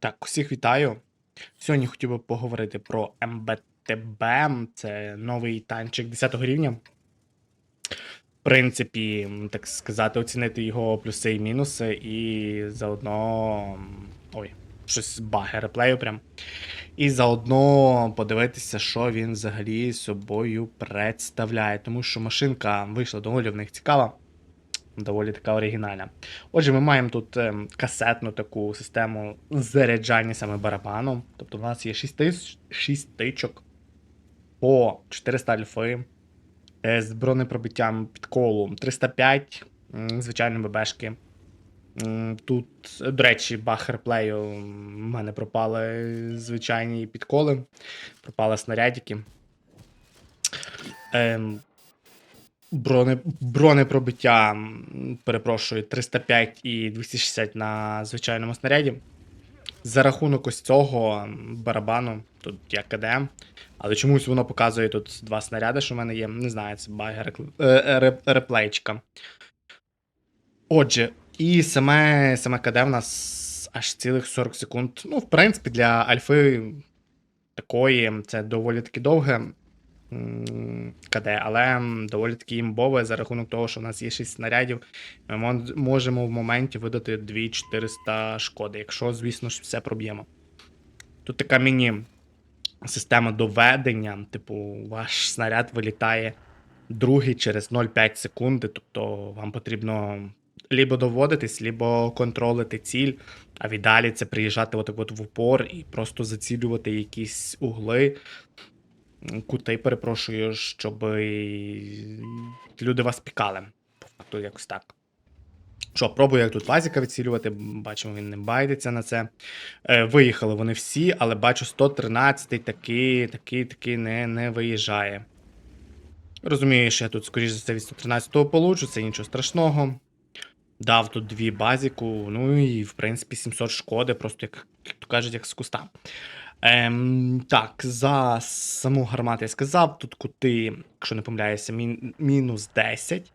Так, усіх вітаю. Сьогодні хотів би поговорити про МБТБ. Це новий танчик 10 рівня. В принципі, так сказати, оцінити його плюси і мінуси, і заодно. Ой, щось баги реплею прям. І заодно подивитися, що він взагалі собою представляє. Тому що машинка вийшла доволі в них цікава доволі така оригінальна. Отже, ми маємо тут ем, касетну таку систему заряджання саме барабаном. Тобто в нас є 6, тис... 6 тичок по 400 альфи е, з бронепробиттям під колу 305, м, звичайно, ББшки. Тут, до речі, баг реплею в мене пропали звичайні підколи, пропали снарядики. Ем, Броне, бронепробиття, перепрошую, 305 і 260 на звичайному снаряді. За рахунок ось цього барабану, тут є КДМ, але чомусь воно показує тут два снаряди, що в мене є. Не знаю, це баг е, е, реп- реплейчика. Отже, і саме, саме КД в нас аж цілих 40 секунд. Ну, в принципі, для альфи такої це доволі таки довге. КД, але доволі таки імбове за рахунок того, що в нас є 6 снарядів. Ми можемо в моменті видати 2400 шкоди, якщо, звісно ж, все проб'ємо. Тут така міні-система доведення, типу, ваш снаряд вилітає другий через 0,5 секунди, тобто вам потрібно лібо доводитись, лібо контролити ціль, а віддалі це приїжджати отак от в упор і просто зацілювати якісь угли, кути, перепрошую, щоб люди вас пікали. По факту, якось так. Що, пробую як тут Лазіка відцілювати, бачимо, він не байдеться на це. Е, виїхали вони всі, але бачу 113 такий, такий, такий не, не виїжджає. Розумію, що я тут, скоріш за все, від 113-го получу, це нічого страшного. Дав тут дві базіку, ну і в принципі 700 шкоди, просто як то кажуть, як з куста. Ем, так, за саму гармату я сказав, тут кути, якщо не помиляюся, мін, мінус 10.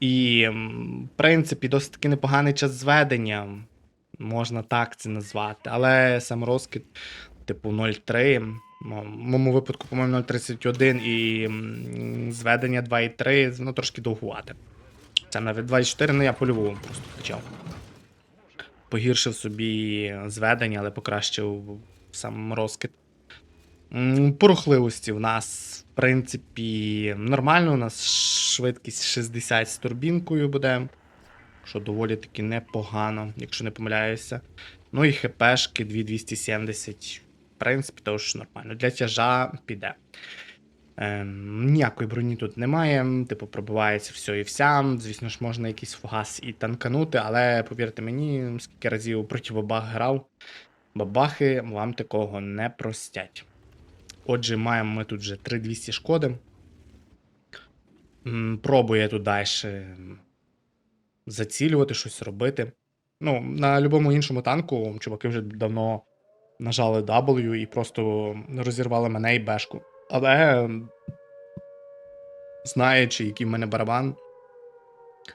І, в принципі, досить таки непоганий час зведення, можна так це назвати. Але сам розкид, типу, 0,3. В моєму випадку, по-моєму, 0,31 і зведення 2,3, воно трошки довгувате. Це навіть 2,4, ну я по-любому просто качав. Погіршив собі зведення, але покращив сам розкид. М, По рухливості в нас, в принципі, нормально. У нас швидкість 60 з турбінкою буде. Що доволі таки непогано, якщо не помиляюся. Ну і ХПшки 2270. В принципі, теж нормально. Для тяжа піде. Ем, ніякої броні тут немає. Типу, пробивається все і вся. Звісно ж, можна якийсь фугас і танканути, але повірте мені, скільки разів проти бабах грав, бабахи вам такого не простять. Отже, маємо ми тут вже 3200 шкоди. Пробує тут далі зацілювати, щось робити. Ну, на будь-якому іншому танку чуваки вже давно нажали W і просто розірвали мене і бешку. Але, знаючи, який в мене барабан,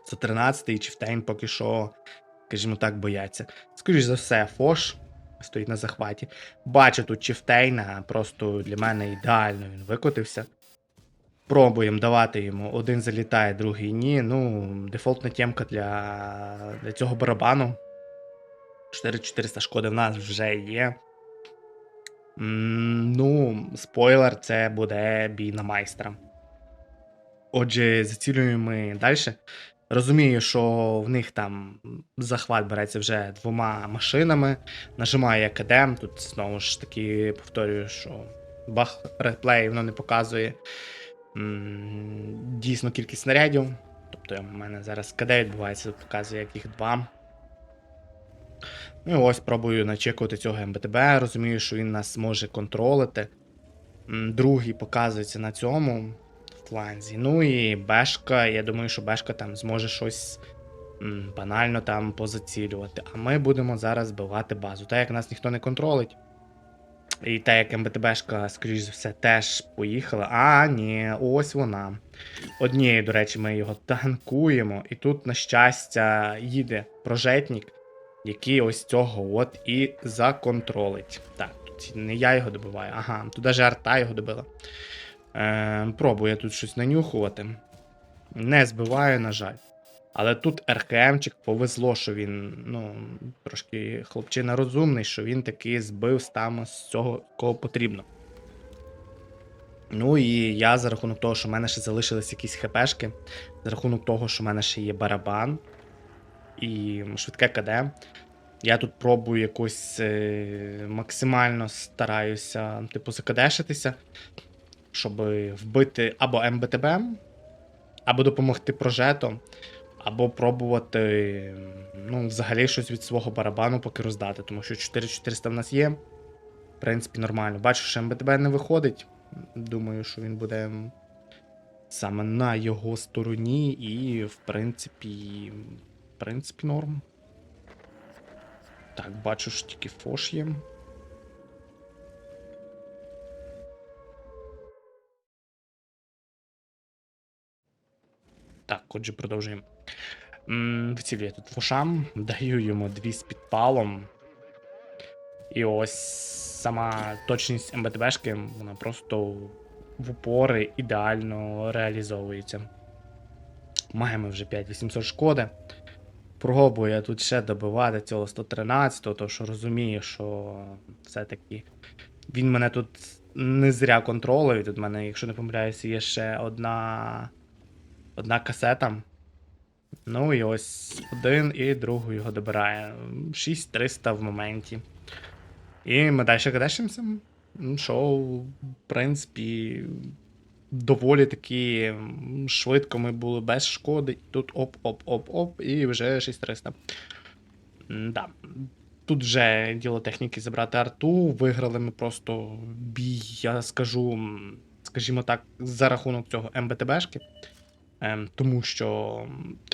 це 13-й чи Чифтейн поки що, скажімо так, бояться. Скоріш за все, Фош стоїть на захваті. Бачу тут Чифтейна, просто для мене ідеально він викотився. Пробуємо давати йому. Один залітає, другий ні. Ну, дефолтна темка для, для цього барабану. 4400 шкоди в нас вже є. Ну, спойлер, це буде бій на майстра. Отже, зацілюємо ми далі. Розумію, що в них там захват береться вже двома машинами. Нажимаю КДМ. Тут знову ж таки повторюю, що баг реплей воно не показує дійсно кількість снарядів. Тобто в мене зараз КД відбувається, показує як їх два. Ну і ось пробую начекувати цього МБТБ. Розумію, що він нас може контролити. Другий показується на цьому фланзі. Ну і Бешка. Я думаю, що Бешка там зможе щось м, банально там позацілювати. А ми будемо зараз збивати базу. Так як нас ніхто не контролить. І так як МБТБшка, скоріш за все, теж поїхала. А, ні, ось вона. Однією, до речі, ми його танкуємо. І тут, на щастя, їде прожетник який ось цього от і законтролить. Так, тут не я його добиваю. Ага, тут навіть арта його добила. Е, пробує тут щось нанюхувати. Не збиваю, на жаль. Але тут РКМчик повезло, що він, ну, трошки хлопчина розумний, що він таки збив саме з цього, кого потрібно. Ну і я за рахунок того, що в мене ще залишились якісь хпшки, за рахунок того, що в мене ще є барабан і швидке КД. Я тут пробую якось е, максимально стараюся, типу, закадешитися, щоб вбити або МБТБ, або допомогти прожету, або пробувати ну, взагалі щось від свого барабану поки роздати, тому що 4400 в нас є. В принципі, нормально. Бачу, що МБТБ не виходить. Думаю, що він буде саме на його стороні, і, в принципі, в принципі, норм. Так, бачу, що тільки фош є. Отже, продовжуємо. М, Вцілюю тут фошам, даю йому дві з підпалом. І ось сама точність МБТБшки, вона просто в упори ідеально реалізовується. Маємо вже 5800 шкоди. Пробую я тут ще добивати цього 113-го, тому що розумію, що все-таки він мене тут не зря контролює. Тут в мене, якщо не помиляюся, є ще одна, одна касета. Ну і ось один і другу його добирає. 6300 в моменті. І ми далі кадешимося. Ну, Що, в принципі, доволі таки швидко ми були без шкоди. Тут оп-оп-оп-оп, і вже 6300. Да. Тут вже діло техніки забрати арту. Виграли ми просто бій, я скажу, скажімо так, за рахунок цього МБТБшки. Ем, тому що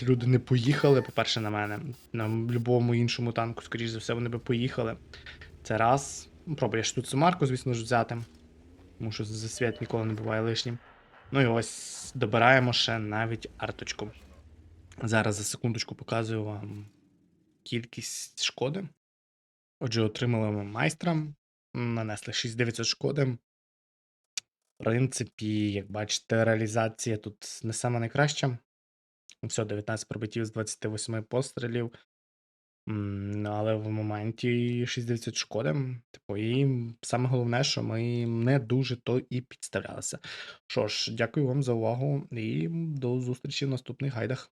люди не поїхали, по-перше, на мене. На будь-якому іншому танку, скоріш за все, вони би поїхали. Це раз. Ну, Пробуєш тут Сумарку, звісно ж, взяти. Тому що засвіт ніколи не буває лишнім. Ну і ось добираємо ще навіть арточку. Зараз за секундочку показую вам кількість шкоди. Отже, отримали ми майстра, нанесли 6900 шкоди. Принципі, як бачите, реалізація тут не сама найкраща. Все, 19 пробиттів з 28 пострілів. Але в моменті 60 шкоди. Типу, і саме головне, що ми не дуже то і підставлялися. Що ж, дякую вам за увагу і до зустрічі в наступних гайдах.